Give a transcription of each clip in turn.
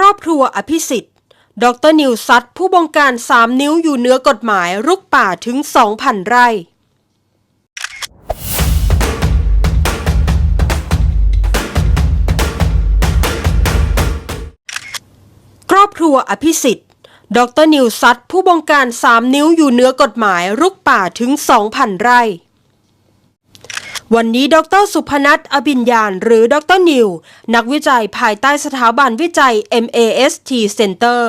รอบครัวอภิสิทธิ์ ดรนิวซัดผู้บงการ 3 นิ้วอยู่เหนือกฎหมายรุกป่าถึง 2,000 ไร่ครอบครัวอภิสิทธิ์ ดรนิวซัดผู้บงการ 3 นิ้วอยู่เหนือกฎหมายรุกป่าถึง 2,000 ไร่ วันนี้ดรสุพนัทอภิญญาณหรือดรนิว นักวิจัยภายใต้สถาบันวิจัย MAST Center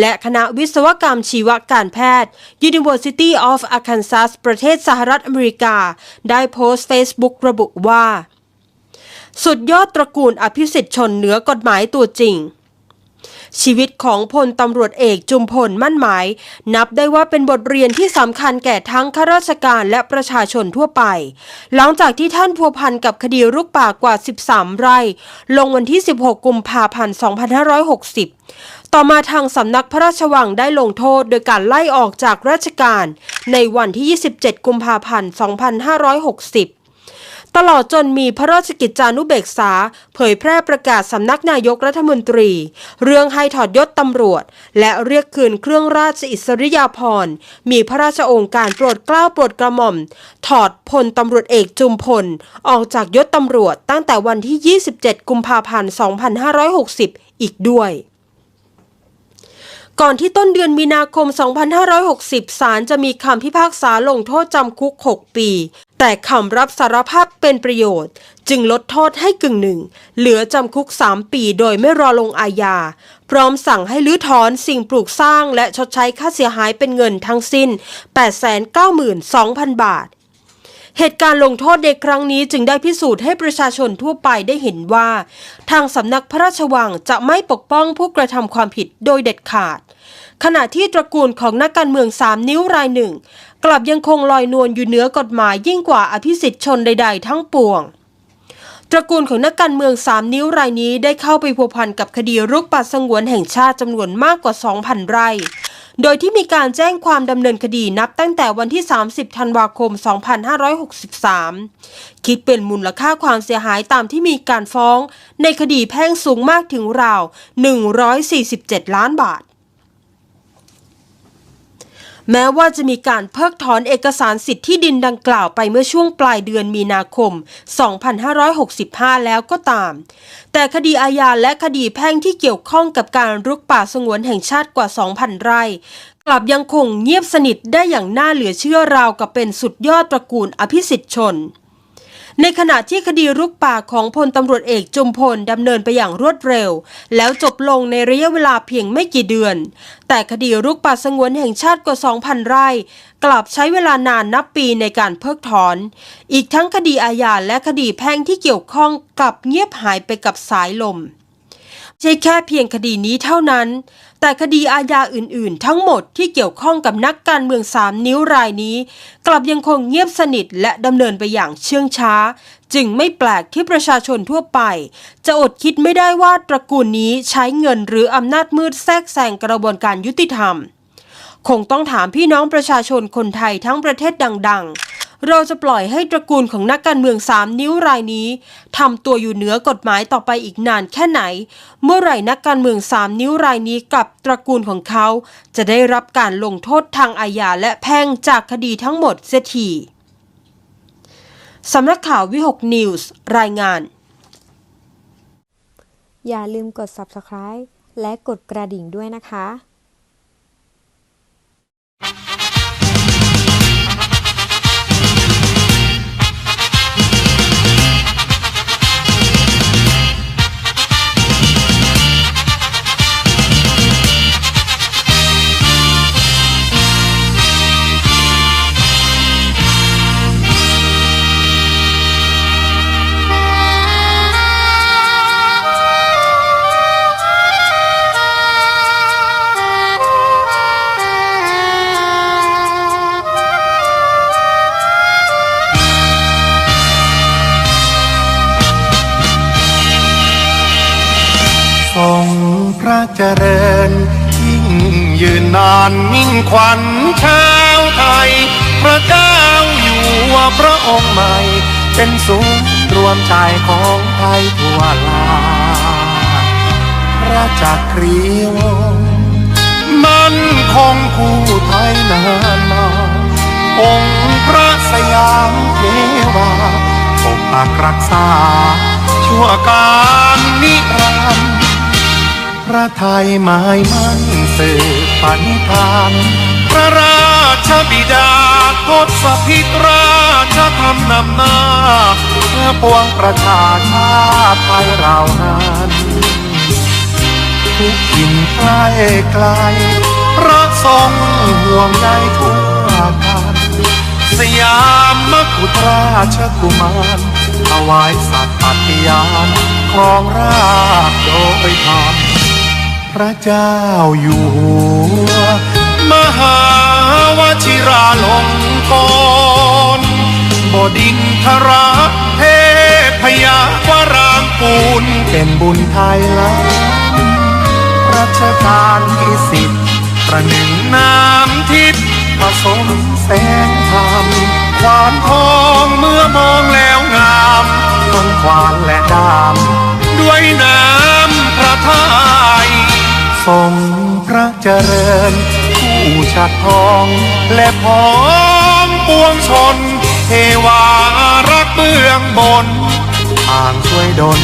และคณะวิศวกรรมชีวการแพทย์ University of Arkansas ประเทศสหรัฐอเมริกา ได้โพสต์ Facebook ระบุว่า สุดยอดตระกูลอภิสิทธิ์ชนเหนือกฎหมายตัวจริง ชีวิตของพลตำรวจเอกจุมพลมั่นหมาย นับได้ว่าเป็นบทเรียนที่สำคัญแก่ทั้งข้าราชการและประชาชนทั่วไป หลังจากที่ท่านพัวพันกับคดีรุกป่ากว่า 13 ไร่ ลงวันที่ 16 กุมภาพันธ์ 2560 ต่อมาทางสำนักพระราชวังได้ลงโทษโดยการไล่ออกจากราชการ ในวันที่ 27 กุมภาพันธ์ 2560 ตลอดจนมีพระราชกิจจานุเบกษา เผยแพร่ประกาศสำนักนายกรัฐมนตรี เรื่องให้ถอดยศตำรวจ และเรียกคืนเครื่องราชอิสริยาภรณ์ มีพระราชโองการโปรดเกล้าโปรดกระหม่อม ถอดพลตำรวจเอกจุมพล ออกจากยศตำรวจตั้งแต่วันที่ 27 กุมภาพันธ์ 2560 อีกด้วย ก่อนที่ต้นเดือนมีนาคม 2560 ศาลจะมีคำพิพากษาลงโทษจำคุก 6 ปี แต่คำรับสารภาพเป็นประโยชน์ จึงลดโทษให้กึ่งหนึ่ง เหลือจำคุก 3 ปีโดยไม่รอลงอาญา พร้อมสั่งให้ลื้อถอนสิ่งปลูกสร้างและชดใช้ค่าเสียหายเป็นเงินทั้งสิ้น 892,000 บาท เหตุการณ์ลงโทษในครั้งนี้จึงได้พิสูจน์ให้ประชาชนทั่วไปได้เห็นว่า ทางสำนักพระราชวังจะไม่ปกป้องผู้กระทำความผิดโดยเด็ดขาด ขณะที่ตระกูลของนักการเมืองสามนิ้วรายหนึ่ง กลับยังคงลอยนวลอยู่เหนือกฎหมายยิ่งกว่าอภิสิทธิ์ชนใด ๆ ทั้งปวงตระกูลของนักการเมืองสามนิ้วรายนี้ได้เข้าไปพัวพันกับคดีรุกป่าสงวนแห่งชาติจำนวนมากกว่า 2,000 ไร่ โดยที่มีการแจ้งความดำเนินคดีนับตั้งแต่วันที่ 30 ธันวาคม 2563 คิดเป็นมูลค่าความเสียหายตามที่มีการฟ้อง ในคดีแพ่งสูงมากถึงราว 147 ล้านบาท แม้ว่าจะมีการเพิกถอนเอกสารสิทธิ์ที่ดินดังกล่าวไปเมื่อช่วงปลายเดือนมีนาคม 2565 แล้วก็ตาม แต่คดีอาญาและคดีแพ่งที่เกี่ยวข้องกับการรุกป่าสงวนแห่งชาติกว่า 2,000 ไร่ กลับยังคงเงียบสนิทได้อย่างน่าเหลือเชื่อราวกับเป็นสุดยอดตระกูลอภิสิทธิชน ในขณะที่คดีรุกป่าของพลตำรวจเอกจุมพลดำเนินไปอย่างรวดเร็ว แล้วจบลงในระยะเวลาเพียงไม่กี่เดือน แต่คดีรุกป่าสงวนแห่งชาติกว่า 2,000 ไร่ กลับใช้เวลานานนับปีในการเพิกถอน อีกทั้งคดีอาญาและคดีแพ่งที่เกี่ยวข้องกลับเงียบหายไปกับสายลม ใช่แค่เพียงคดีนี้เท่านั้น แต่คดีอาญาอื่นๆ ทั้งหมดที่เกี่ยวข้องกับนักการเมืองสามนิ้วรายนี้ กลับยังคงเงียบสนิทและดำเนินไปอย่างเชื่องช้า จึงไม่แปลกที่ประชาชนทั่วไป จะอดคิดไม่ได้ว่าตระกูลนี้ใช้เงินหรืออำนาจมืดแทรกแซงกระบวนการยุติธรรม คงต้องถามพี่น้องประชาชนคนไทยทั้งประเทศดัง ๆ เราจะปล่อยให้ตระกูลของนักการเมืองสามนิ้วรายนี้ทำตัวอยู่เหนือกฎหมายต่อไปอีกนานแค่ไหน เมื่อไหร่นักการเมืองสามนิ้วรายนี้กับตระกูลของเขา จะได้รับการลงโทษทางอาญาและแพ่งจากคดีทั้งหมดเสียทีสำนักข่าววิหกนิวส์รายงาน อย่าลืมกด subscribe และกดกระดิ่งด้วยนะคะ ระเจริญ ยิ่งยืนนานยิ่งขวัญชาวไทย พระเจ้าอยู่หัวพระองค์ใหม่ เป็นศูนย์รวมใจของไทยทั่วลาพระจักรีวงศ์มันคงคู่ไทยนานมา องค์พระสยามเทวาปกปักรักษา ชั่วการนิรันดร์ พระไทยหมายมั่นสืบปณิธานพระราชบิดาทศพิตราชธรรมนำหน้าเพื่อปวงประชาชาติไทยเรานั้นทุกถิ่นใกล้ไกลพระทรงห่วงใยทุกอาการสยามมกุฎราชกุมารถวายสัตย์ปฏิญาณครองราชโดยธรรม ระเจ้าอยู่หัว มหาวชิราลงกรณบดินทระเทพยาวรางกูลเป็นบุญไทยล้ำรัชกาลที่สิบประหนึ่งน้ำทิพย์ผสมแสงธรรมควานทองเมื่อมองแล้วงามทั้งควานและดาม ด้วยน้ำพระทัย ทรงพระเจริญ ผู้ชัดทองและพร้อมปวงชน เทวารักเบื้องบนทางช่วยดล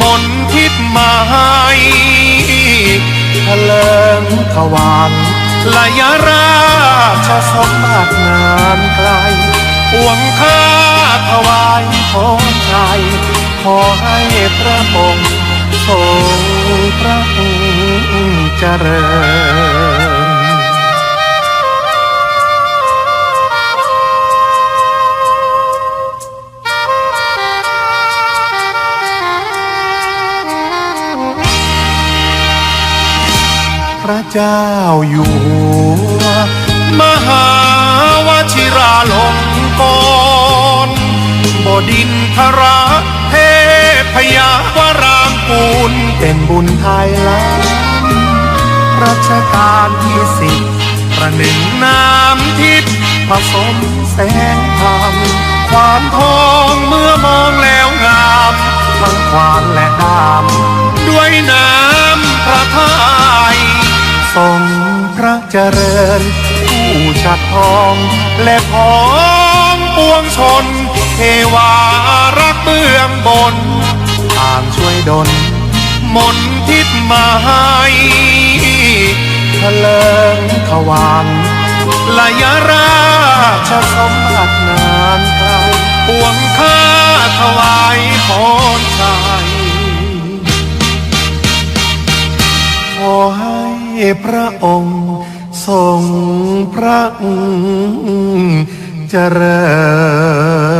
มนทิศมาให้เลิงขวานลายราชสมบัตินานไกลปวงข้าถวายพรชัยขอให้พระองค์ทรงพระองค์ เจริญพระเจ้าอยู่หัวมหาวชิราลงกรณบดินทระ ยาวรางกูลเป็นบุญไทยล้ำรัชกาลที่สิบประหนึ่งน้ำทิพย์ผสมแสงธรรมควานทองเมื่อมองแล้วงามทั้งควานและดามด้วยน้ำพระทัยทรงพระเจริญ ผู้ชัดทองและพ้อมปวงชน เทวารักเบื้องบน ดลมนทิศมาให้เลิงขวานลายราชสมบัตินานไกลปวงข้าถวายพรชัยขอให้พระองค์ทรงพระเจริญ